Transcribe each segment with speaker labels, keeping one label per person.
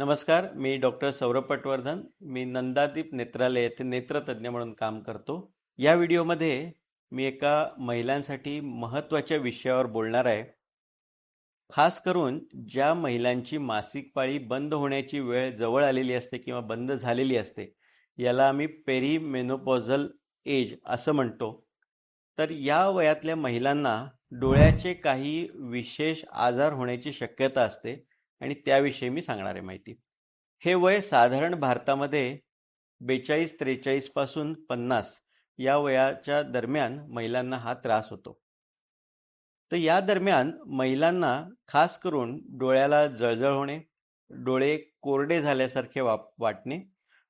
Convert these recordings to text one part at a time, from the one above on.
Speaker 1: नमस्कार मी डॉक्टर सौरभ पटवर्धन. मी नंदादीप नेत्रालय येथे नेत्रतज्ञ म्हणून काम करतो. या व्हिडिओमध्ये मी एका महिलांसाठी महत्त्वाच्या विषयावर बोलणार आहे. खास करून ज्या महिलांची मासिक पाळी बंद होण्याची वेळ जवळ आलेली असते किंवा बंद झालेली असते याला आम्ही पेरीमेनोपॉझल एज असं म्हणतो. तर या वयातल्या महिलांना डोळ्याचे काही विशेष आजार होण्याची शक्यता असते. आणि त्याविषयी मी सांगणार आहे माहिती. हे वय साधारण भारतामध्ये बेचाळीस त्रेचाळीसपासून पन्नास या वयाच्या दरम्यान महिलांना हा त्रास होतो. तर या दरम्यान महिलांना खास करून डोळ्याला जळजळ होणे डोळे कोरडे झाल्यासारखे वा वाटणे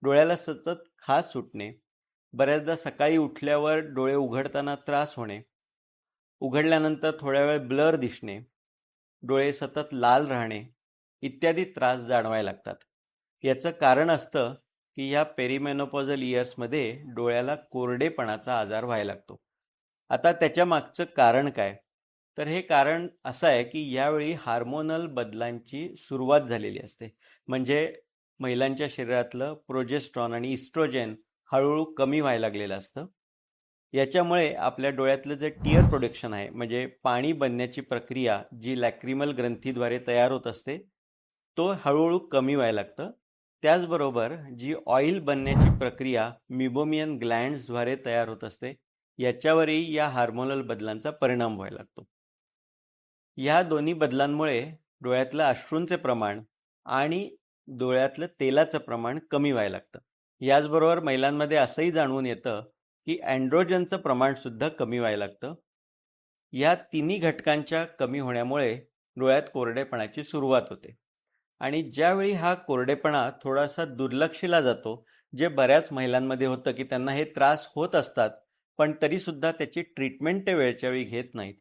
Speaker 1: डोळ्याला सतत खाज सुटणे बऱ्याचदा सकाळी उठल्यावर डोळे उघडताना त्रास होणे उघडल्यानंतर थोड्या वेळ ब्लर दिसणे डोळे सतत लाल राहणे इत्यादी त्रास जाणवायला लागतात. याचं कारण असतं की ह्या पेरीमेनोपॉझल इयर्समध्ये डोळ्याला कोरडेपणाचा आजार व्हायला लागतो. आता त्याच्या मागचं कारण काय? तर हे कारण असं आहे की यावेळी हार्मोनल बदलांची सुरुवात झालेली असते. म्हणजे महिलांच्या शरीरातलं प्रोजेस्ट्रॉन आणि इस्ट्रोजेन हळूहळू कमी व्हायला लागलेलं असतं. याच्यामुळे आपल्या डोळ्यातलं जे टिअर प्रोडक्शन आहे म्हणजे पाणी बनण्याची प्रक्रिया जी लॅक्रिमल ग्रंथीद्वारे तयार होत असते तो हळूहळू कमी व्हायला लागतं. त्याचबरोबर जी ऑइल बनण्याची प्रक्रिया मिबोमियन ग्लँड्सद्वारे तयार होत असते याच्यावरही या हार्मोनल बदलांचा परिणाम व्हायला लागतो. या दोन्ही बदलांमुळे डोळ्यातलं अश्रूंचे प्रमाण आणि डोळ्यातलं तेलाचं प्रमाण कमी व्हायला लागतं. याचबरोबर महिलांमध्ये असंही जाणवून येतं की अँड्रोजनचं प्रमाणसुद्धा कमी व्हायला लागतं. या तिन्ही घटकांच्या कमी होण्यामुळे डोळ्यात कोरडेपणाची सुरुवात होते. आणि ज्यावेळी हा कोरडेपणा थोडासा दुर्लक्षिला जातो जे बऱ्याच महिलांमध्ये होतं की त्यांना हे त्रास होत असतात पण तरीसुद्धा त्याची ट्रीटमेंट ते वेळच्या वेळी घेत नाहीत.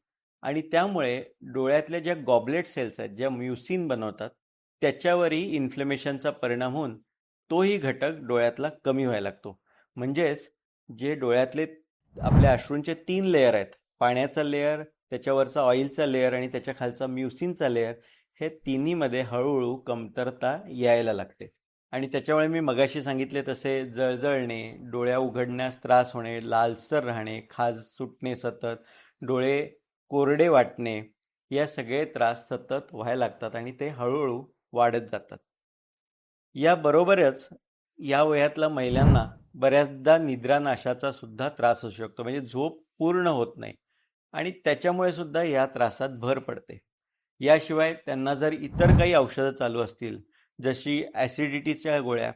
Speaker 1: आणि त्यामुळे डोळ्यातल्या ज्या गॉबलेट सेल्स आहेत ज्या म्युसिन बनवतात त्याच्यावरही इन्फ्लेमेशनचा परिणाम होऊन तोही घटक डोळ्यातला कमी व्हायला लागतो. म्हणजेच जे डोळ्यातले आपल्या अश्रूंचे तीन लेयर आहेत पाण्याचा लेअर त्याच्यावरचा ऑइलचा लेअर आणि त्याच्या खालचा म्युसिनचा लेअर हे तिन्हीमध्ये हळूहळू कमतरता यायला लागते. आणि त्याच्यामुळे मी मगाशी सांगितले तसे जळजळणे डोळ्या उघडण्यास त्रास होणे लालसर राहणे खाज सुटणे सतत डोळे कोरडे वाटणे या सगळे त्रास सतत व्हायला लागतात आणि ते हळूहळू वाढत जातात. याबरोबरच या वयातल्या महिलांना बऱ्याचदा निद्रानाशाचा सुद्धा त्रास असू शकतो. म्हणजे झोप पूर्ण होत नाही. आणि त्याच्यामुळे सुद्धा या त्रासात भर पडते. याशिवाय त्यांना जर इतर काही औषधं चालू असतील जशी ॲसिडिटीच्या गोळ्या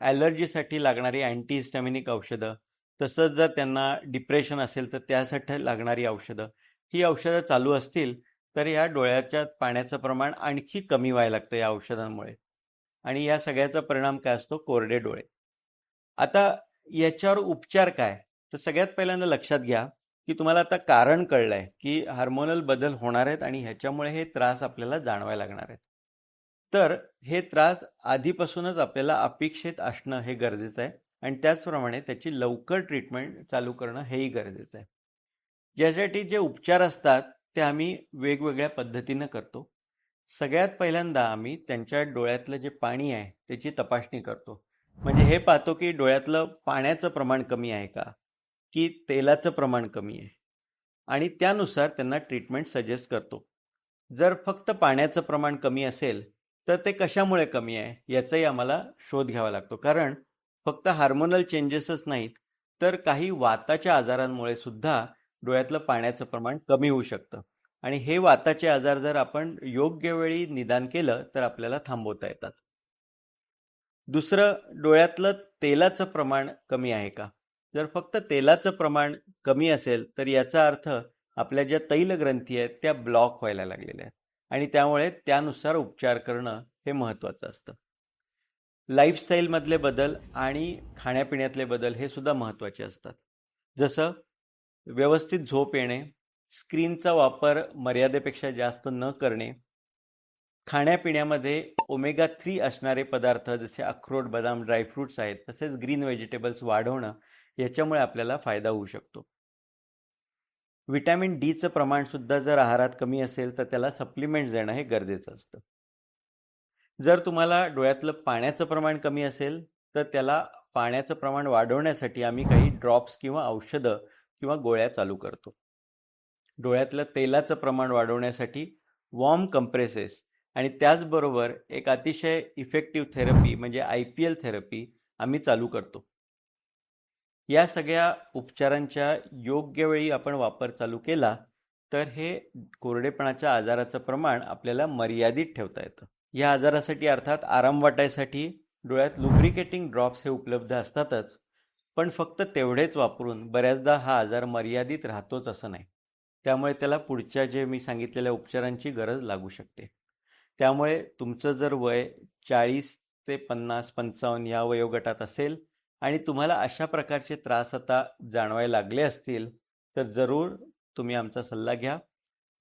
Speaker 1: ॲलर्जीसाठी लागणारी अँटीहिस्टॅमिनिक औषधं तसंच जर त्यांना डिप्रेशन असेल तर त्यासाठी लागणारी औषधं ही औषधं चालू असतील तर या डोळ्याच्या पाण्याचं प्रमाण आणखी कमी व्हायला लागतं या औषधांमुळे. आणि या सगळ्याचा परिणाम काय असतो? कोरडे डोळे. आता याच्यावर उपचार काय? तर सगळ्यात पहिल्यांदा लक्षात घ्या की तुम्हाला आता कारण कळलं आहे की हार्मोनल बदल होणार आहेत आणि ह्याच्यामुळे हे त्रास आपल्याला जाणवायला लागणार आहेत. तर हे त्रास आधीपासूनच आपल्याला अपेक्षित असणं हे गरजेचं आहे आणि त्याचप्रमाणे त्याची लवकर ट्रीटमेंट चालू करणं हेही गरजेचं आहे. ज्यासाठी जे उपचार असतात ते आम्ही वेगवेगळ्या पद्धतीनं करतो. सगळ्यात पहिल्यांदा आम्ही त्यांच्या डोळ्यातलं जे पाणी आहे त्याची तपासणी करतो. म्हणजे हे पाहतो की डोळ्यातलं पाण्याचं प्रमाण कमी आहे का? की तेलाचं प्रमाण कमी आहे. आणि त्यानुसार त्यांना ट्रीटमेंट सजेस्ट करतो. जर फक्त पाण्याचं प्रमाण कमी असेल तर ते कशामुळे कमी आहे याचाही आम्हाला शोध घ्यावा लागतो. कारण फक्त हार्मोनल चेंजेसच नाहीत तर काही वाताच्या आजारांमुळे सुद्धा डोळ्यातलं पाण्याचं प्रमाण कमी होऊ शकतं. आणि हे वाताचे आजार जर आपण योग्य वेळी निदान केलं तर आपल्याला थांबवता येतात. दुसरं डोळ्यातलं तेलाचं प्रमाण कमी आहे का? जर फक्त तेलाचं प्रमाण कमी असेल तर याचा अर्थ आपल्या ज्या तैलग्रंथी आहेत त्या ब्लॉक व्हायला लागलेल्या आहेत. आणि त्यामुळे त्यानुसार उपचार करणं हे महत्त्वाचं असतं. लाईफस्टाईलमधले बदल आणि खाण्यापिण्यातले बदल हे सुद्धा महत्त्वाचे असतात. जसं व्यवस्थित झोप येणे स्क्रीनचा वापर मर्यादेपेक्षा जास्त न करणे खाण्यापिण्यामध्ये ओमेगा थ्री असणारे पदार्थ जसे अक्रोड बदाम ड्रायफ्रूट्स आहेत तसेच ग्रीन व्हेजिटेबल्स वाढवणं याच्यामुळे आपल्याला फायदा होऊ शकतो. विटॅमिन डीचं प्रमाणसुद्धा जर आहारात कमी असेल तर त्याला सप्लिमेंट देणं हे गरजेचं असतं. जर तुम्हाला डोळ्यातलं पाण्याचं प्रमाण कमी असेल तर त्याला पाण्याचं प्रमाण वाढवण्यासाठी आम्ही काही ड्रॉप्स किंवा औषधं किंवा गोळ्या चालू करतो. डोळ्यातलं तेलाचं प्रमाण वाढवण्यासाठी वॉर्म कंप्रेसेस आणि त्याचबरोबर एक अतिशय इफेक्टिव्ह थेरपी म्हणजे आय पी एल थेरपी आम्ही चालू करतो. या सगळ्या उपचारांच्या योग्य वेळी आपण वापर चालू केला तर हे कोरडेपणाच्या आजाराचं प्रमाण आपल्याला मर्यादित ठेवता येतं. या आजारासाठी अर्थात आराम वाटायसाठी डोळ्यात लुब्रिकेटिंग ड्रॉप्स हे उपलब्ध असतातच पण फक्त तेवढेच वापरून बऱ्याचदा हा आजार मर्यादित राहतोच असं नाही. त्यामुळे त्याला पुढच्या जे मी सांगितलेल्या उपचारांची गरज लागू शकते. त्यामुळे तुमचं जर वय चाळीस ते पन्नास पंचावन्न या वयोगटात असेल आणि तुम्हाला अशा प्रकारचे त्रास आता जाणवायला लागले असतील तर जरूर तुम्ही आमचा सल्ला घ्या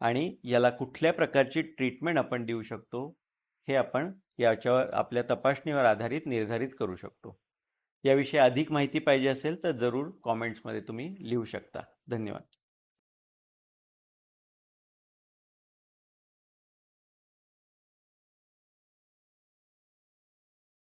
Speaker 1: आणि याला कुठल्या प्रकारची ट्रीटमेंट आपण देऊ शकतो हे आपण याच्यावर आपल्या तपासणीवर आधारित निर्धारित करू शकतो. याविषयी अधिक माहिती पाहिजे असेल तर जरूर कॉमेंट्समध्ये तुम्ही लिहू शकता. धन्यवाद.